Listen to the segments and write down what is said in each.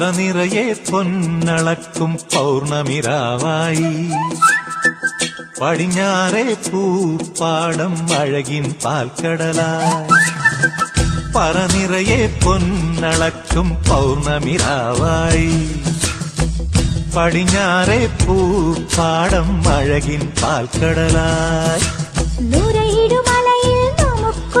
പറനിറയെ പൊന്നളക്കും പൗർണമിരാവായി. പടിഞ്ഞാറെ പൂപ്പാടം അഴകിൻ പാൽക്കടലായി. പറനിറയെ പൊന്നളക്കും പൗർണമിരാവായി. പടിഞ്ഞാറെ പൂപ്പാടം അഴകിൻ പാൽക്കടലായി. നുരയിടുമലയിൽ നമുക്കു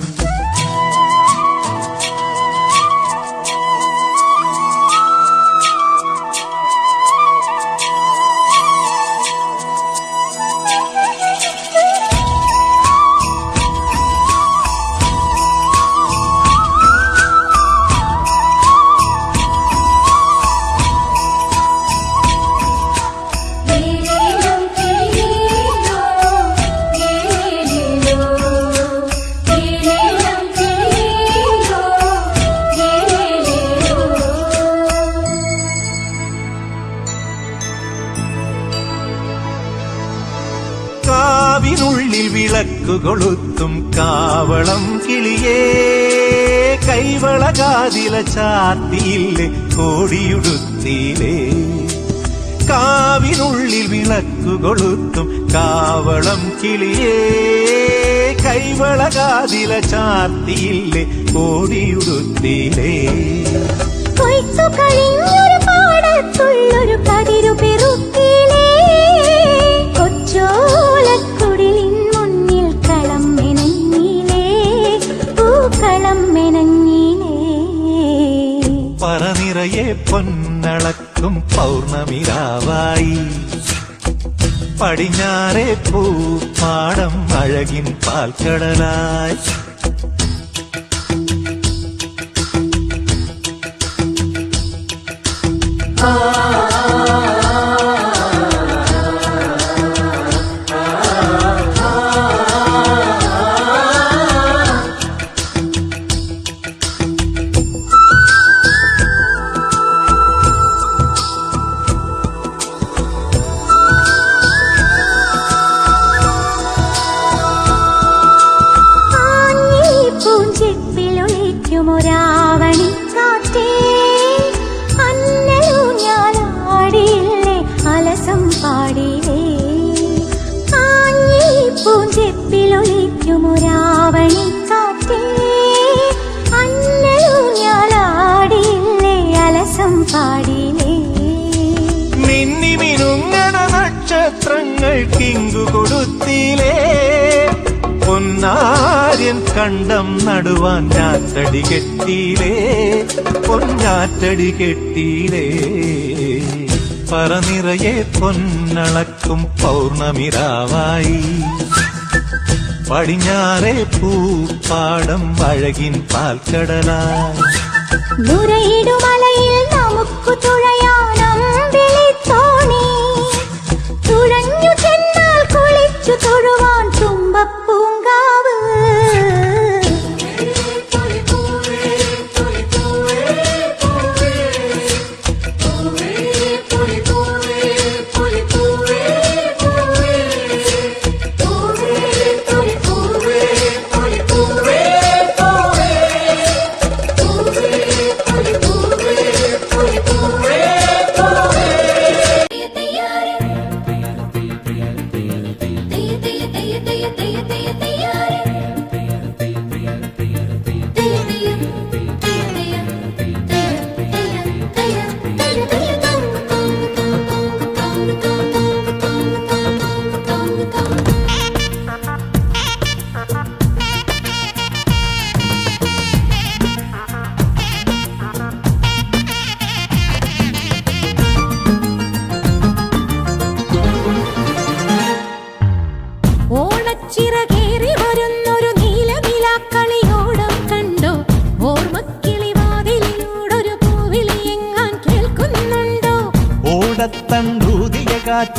കാവിനുള്ളിൽ വിളക്കു കൊളുത്തും കാവളം കിളിയേ. കൈവളകാതില ചാത്തിയില്ലേ കോടിയുടുത്തിയിലേ. കാവിനുള്ളിൽ വിളക്കു കൊളുത്തും കാവളം കിളിയേ. കൈവളകാതില ചാത്തിയില്ലേ കോടിയുടുത്തിയിലേ. കൊയ്ത്തു കഴിഞ്ഞൊരു പൂക്കളം മെനഞ്ഞിലേ പറനിറയെ പൊന്നളക്കും പൗർണമിരാവായി പടിഞ്ഞാറെ പൂപ്പാടം അഴകിൻ പാൽക്കടലായി. ആഞ്ഞി കണ്ടം നടുവാൻ ഞാറ്റടി കെട്ടിയിലേ പൊന്നാറ്റടി കെട്ടിയിലേ. പറനിറയെ പൊന്നളക്കും പൗർണമിരാവായി. പടിഞ്ഞാറെ പൂപ്പാടം അഴകിൻ പാൽക്കടലായി. നമുക്ക് തുഴയാനം തുമ്പപ്പൂങ്കാവ്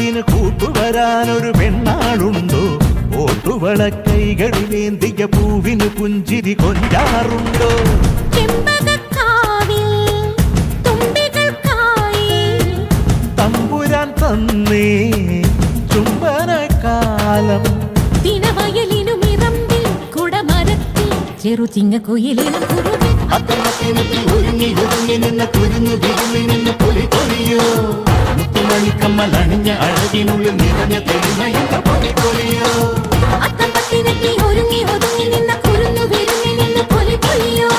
പാട്ടിന് കൂട്ടുവരാനൊരു പെണ്ണാളുണ്ടോ ഓട്ടുവള കൈകളിലേന്തിയ പൂവിന് പുഞ്ചിരി കൊഞ്ചാറുണ്ടോ? തമ്പുരാൻ തന്നേ ചുംബനകാലം ദിനവയലിനുമിറമ്പിൽ കുടമരത്തിൽ ചെറു ചിങ്ങക്കുയിലിനും കുറുകെ. അത്തമത്തിനത്തിൽ ഒരുങ്ങി ഒരുങ്ങി നിന്ന് കുരുങ്ങു വിരുങ്ങി നിന്ന് പുലി പൊലിയോ കമലിക്കമ്മൽ അണിഞ്ഞ അഴകിനുള്ളിൽ നിറഞ്ഞ തെളിമയുള്ള പൊലിപ്പൊലിയോ അത്തം ഒരുങ്ങി ഒതുങ്ങി നിന്ന കുരുന്നു വിരുങ്ങി നിന്ന് പൊലിപ്പൊലിയോ?